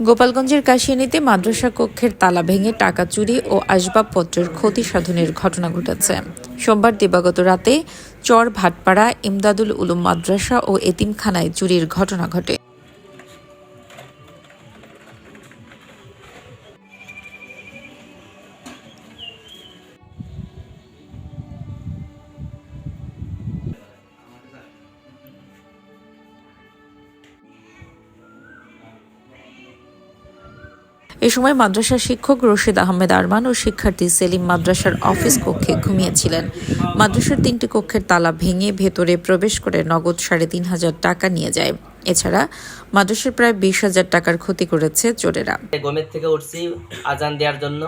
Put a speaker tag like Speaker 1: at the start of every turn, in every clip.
Speaker 1: গোপালগঞ্জের কাশিয়ানীতে মাদ্রাসা কক্ষের তালা ভেঙে টাকা চুরি ও আসবাবপত্রের ক্ষতি সাধনের ঘটনা ঘটেছে। সোমবার দিবাগত রাতে চর ভাটপাড়া ইমদাদুল উলুম মাদ্রাসা ও এতিমখানায় চুরির ঘটনা ঘটে। এ সময় মাদ্রাসার শিক্ষক রশিদ আহমেদ আরমান ও শিক্ষার্থী সেলিম মাদ্রাসার অফিস কক্ষে ঘুমিয়েছিলেন। মাদ্রাসার তিনটি কক্ষের তালা ভেঙে ভেতরে প্রবেশ করে নগদ সাড়ে তিন হাজার টাকা নিয়ে যায়। এছাড়া মাদ্রাসার প্রায় বিশ হাজার টাকার ক্ষতি করেছে চোরেরা।
Speaker 2: গমের থেকে উঠছি আজান দেওয়ার জন্য।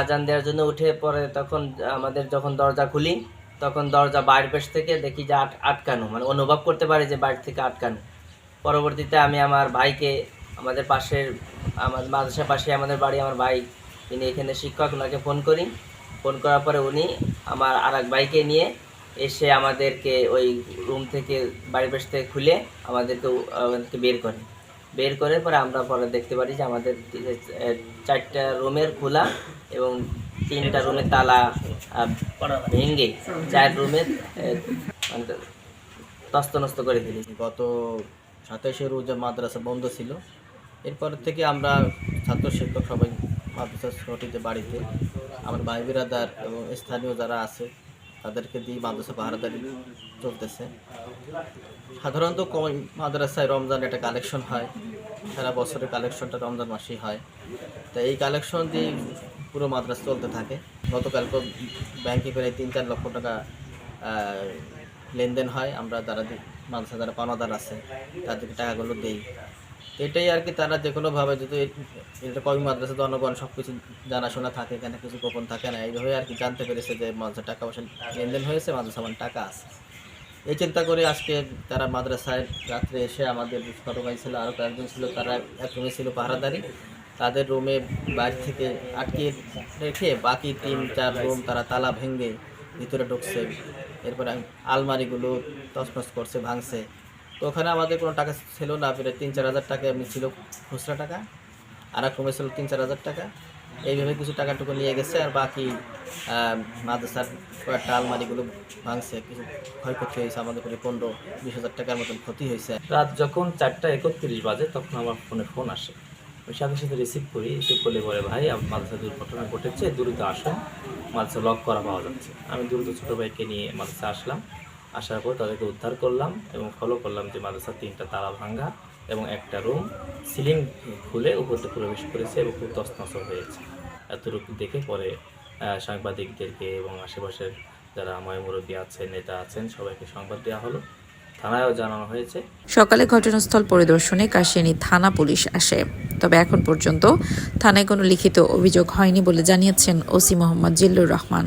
Speaker 2: আজান দেওয়ার জন্য উঠে পরে তখন আমাদের যখন দরজা খুলি, তখন দরজা বাইরের পাশ থেকে দেখি যে আট, আটকানো। মানে অনুভব করতে পারি যে বাইরে থেকে আটকানো। পরবর্তীতে আমি আমার ভাইকে আমাদের পাশের আমার মাদ্রাসার পাশে আমাদের বাড়ি আমার ভাই তিনি এখানে শিক্ষক, ওনাকে ফোন করি। ফোন করার পরে উনি আমার আর এক ভাইকে নিয়ে এসে আমাদেরকে ওই রুম থেকে, বাড়ির পাশ থেকে খুলে আমাদেরকে আমাদেরকে বের করে। বের করে পরে আমরা পরে দেখতে পারি যে আমাদের চারটা রুমের খোলা এবং তিনটা রুমের তালা ভেঙে চার রুমের তস্তনস্ত করে দিয়েছি।
Speaker 3: গত সাতাশে রোজা মাদ্রাসা বন্ধ ছিল। এরপর থেকে আমরা ছাত্র শিক্ষক সবাই মাদ্রাসা ছুটিতে বাড়িতে আমার ভাই বিরাদার এবং স্থানীয় যারা আছে, তাদেরকে দিয়ে মাদ্রাসা পাহারাদারি চলতেছে। সাধারণত কম মাদ্রাসায় রমজান একটা কালেকশন হয়, সারা বছরের কালেকশনটা রমজান মাসেই হয়। তা এই কালেকশন দিয়ে পুরো মাদ্রাসা চলতে থাকে। গতকালকে ব্যাংকে প্রায় তিন চার লক্ষ টাকা লেনদেন হয়। আমরা যারা মাদ্রাসা যারা পাওনাদার আছে, তাদেরকে টাকাগুলো দেই। এটাই আর কি তারা যে কোনোভাবে যদি এটা কবি, মাদ্রাসা, জনগণ সব কিছু জানাশোনা থাকে, এখানে কিছু গোপন থাকে না, এইভাবে আর কি জানতে পেরেছে যে মাদ্রাসা টাকা পয়সা লেনদেন হয়েছে, মাদ্রাসা আমার টাকা আছে। এই চিন্তা করে আজকে তারা মাদ্রাসায় রাত্রে এসে আমাদের ছোটো ভাই ছিল আরও কয়েকজন ছিল, তারা এক রুমে ছিল পাহারাদারি। তাদের রুমে বাইরে থেকে আটকে রেখে বাকি তিন, চার রুম তারা তালা ভেঙে ভিতরে ঢুকছে। এরপরে আলমারিগুলো তছনছ করছে, ভাঙছে। তো ওখানে আমাদের কোনো টাকা ছিল না প্রায় তিন, চার হাজার টাকা এমনি ছিল খুচরা টাকা, আর এক ছিল তিন, চার হাজার টাকা। এইভাবে কিছু টাকাটুকু নিয়ে গেছে, আর বাকি মাদ্রাসার কয়েকটা আলমারিগুলো ভাঙছে, কিছু ক্ষয়ক্ষতি হয়েছে, আমাদের প্রায় পনেরো, বিশ হাজার টাকার মতন ক্ষতি হয়েছে।
Speaker 4: রাত যখন চারটা একত্রিশ বাজে, তখন আমার ফোনে ফোন আসে। ওই সাথে সাথে রিসিভ করি রিসিভ করলে বলে, ভাই মাদ্রাসা দুর্ঘটনা ঘটেছে, দ্রুত আসুন, মাদ্রাসা লক করা পাওয়া যাচ্ছে। আমি দ্রুত ছোটো ভাইকে নিয়ে মাদ্রাসা আসলাম। আসার পর তাদেরকে উদ্ধার করলাম এবং ফলো করলাম যে মাদ্রাসার তিনটা তালা ভাঙ্গা এবং একটা রুম সিলিং খুলে উপরতে প্রবেশ করেছে এবং খুব তছনছ হয়েছে। এতটুকু দেখে পরে সাংবাদিকদেরকে এবং আশেপাশের যারা আমার মুরব্বী আছেন, নেতা আছেন, সবাইকে সংবাদ দেওয়া হলো। জানানো হয়েছে।
Speaker 1: সকালে ঘটনাস্থল পরিদর্শনে কাশিয়ানী থানা পুলিশ আসে। তবে এখন পর্যন্ত থানায় কোনো লিখিত অভিযোগ হয়নি বলে জানিয়েছেন ওসি মোহাম্মদ জিল্লুর রহমান।